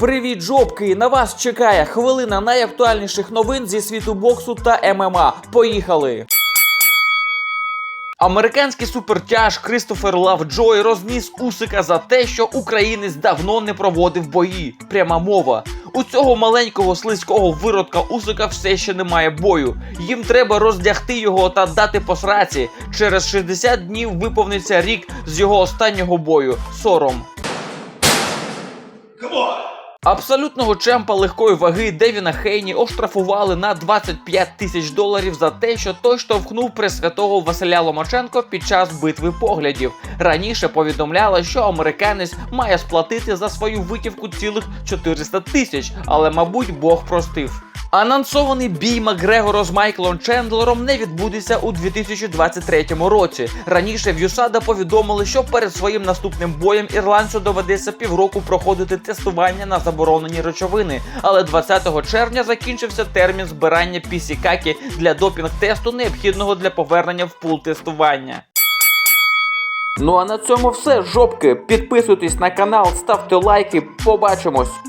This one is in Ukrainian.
Привіт, жопки! На вас чекає хвилина найактуальніших новин зі світу боксу та ММА. Поїхали! Американський супертяж Кристофер Лавджой розніс Усика за те, що українець давно не проводив бої. Пряма мова. У цього маленького слизького виродка Усика все ще немає бою. Їм треба роздягти його та дати по сраці. Через 60 днів виповниться рік з його останнього бою. Сором. Абсолютного чемпа легкої ваги Девіна Хейні оштрафували на 25 тисяч доларів за те, що той штовхнув пресвятого Василя Ломаченко під час битви поглядів. Раніше повідомляли, що американець має сплатити за свою витівку цілих 400 тисяч, але, мабуть, Бог простив. Анонсований бій Макгрегора з Майклом Чендлером не відбудеться у 2023 році. Раніше в Юсада повідомили, що перед своїм наступним боєм ірландцю доведеться півроку проходити тестування на заборонені речовини. Але 20 червня закінчився термін збирання пісікакі для допінг-тесту, необхідного для повернення в пул тестування. Ну а на цьому все, жопки. Підписуйтесь на канал, ставте лайки. Побачимось.